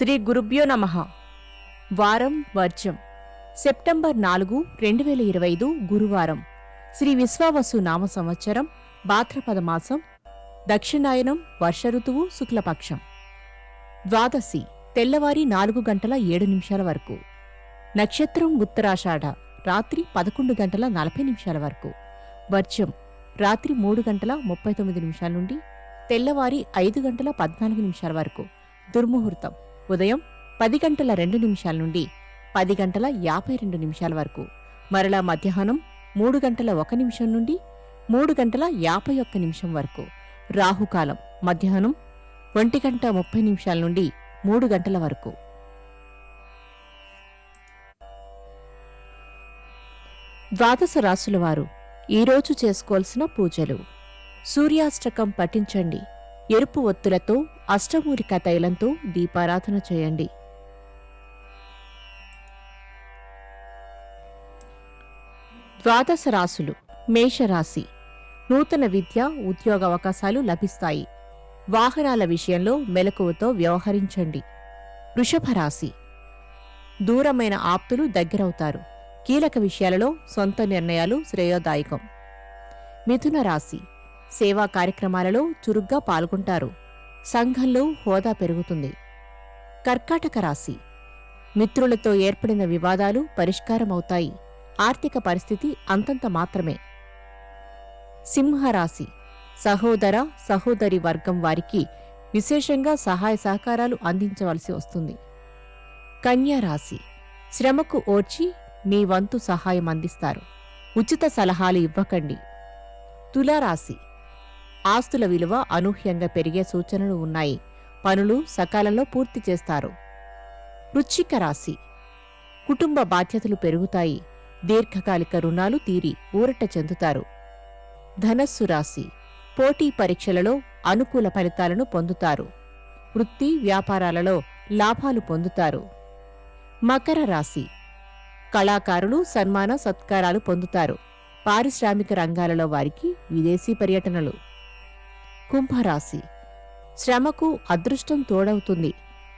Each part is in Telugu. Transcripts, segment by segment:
శ్రీ గురుభ్యో నమ. వారం వర్జం. సెప్టెంబర్ నాలుగు రెండు వేల ఇరవై ఐదు గురువారం. శ్రీ విశ్వావసు నామ సంవత్సరం భాద్రపద మాసం దక్షిణాయనం వర్ష ఋతువు శుక్లపక్షం. ద్వాదశి తెల్లవారి నాలుగు గంటల ఏడు నిమిషాల వరకు. నక్షత్రం ఉత్తరాషాఢ రాత్రి పదకొండు గంటల నలభై నిమిషాల వరకు. వర్జం రాత్రి మూడు గంటల ముప్పై తొమ్మిది నిమిషాల నుండి తెల్లవారి ఐదు గంటల పద్నాలుగు నిమిషాల వరకు. దుర్ముహూర్తం. ఉదయం పది గంటల రెండు నిమిషాల నుండి పది గంటల యాభై రెండు నిమిషాల వరకు. మరలా మధ్యాహ్నం మూడు గంటల ఒక నిమిషం నుండి మూడు గంటల యాభై ఒక్క నిమిషం వరకు. రాహుకాలం మధ్యాహ్నం ఒంటి గంట ముప్పై నిమిషాల నుండి మూడు గంటల వరకు. ద్వాదశ రాసుల వారు ఈరోజు చేసుకోవాల్సిన పూజలు. సూర్యాష్టకం పఠించండి. ఎరుపు ఒత్తులతో అష్టమూలిక తైలంతో దీపారాధన చేయండి. ద్వాదశ రాశులు మేషరాశి. నూతన విద్య ఉద్యోగ అవకాశాలు లభిస్తాయి. వాహనాల విషయంలో మెలకువతో వ్యవహరించండి. వృషభ రాశి దూరమైన ఆప్తులు దగ్గరవుతారు. కీలక విషయాలలో సొంత నిర్ణయాలు శ్రేయోదాయకం. మిథున రాశి సేవా కార్యక్రమాలలో చురుగ్గా పాల్గొంటారు. సంఘంలో హోదా పెరుగుతుంది. కర్కాటక రాశి. మిత్రులతో ఏర్పడిన వివాదాలు పరిష్కారమవుతాయి. ఆర్థిక పరిస్థితి అంతంత మాత్రమే. సింహరాశి. సహోదర సహోదరి వర్గం వారికి విశేషంగా సహాయ సహకారాలు అందించవలసి వస్తుంది. కన్యారాశి శ్రమకు ఓర్చి మీ వంతు సహాయం అందిస్తారు. ఉచిత సలహాలు ఇవ్వకండి. తులారాశి. ఆస్తుల విలువ అనూహ్యంగా పెరిగే సూచనలు ఉన్నాయి. పనులు సకాలంలో పూర్తి చేస్తారు. వృచ్చిక రాశి. కుటుంబ బాధ్యతలు పెరుగుతాయి. దీర్ఘకాలిక రుణాలు తీరి ఊరట చెందుతారు. ధనస్సు రాశి. పోటీ పరీక్షలలో అనుకూల ఫలితాలను పొందుతారు. వృత్తి వ్యాపారాలలో లాభాలు పొందుతారు. మకర రాశి. కళాకారులు సన్మాన సత్కారాలు పొందుతారు. పారిశ్రామిక రంగాలలో వారికి విదేశీ పర్యటనలు. కుంభరాశి. శ్రమకు అదృష్టం తోడవుతుంది.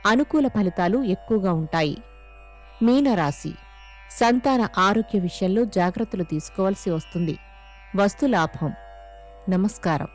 అనుకూల ఫలితాలు ఎక్కువగా ఉంటాయి. మీనరాశి. సంతాన ఆరోగ్య విషయంలో జాగ్రత్తలు తీసుకోవాల్సి వస్తుంది. వస్తులాభం నమస్కారం.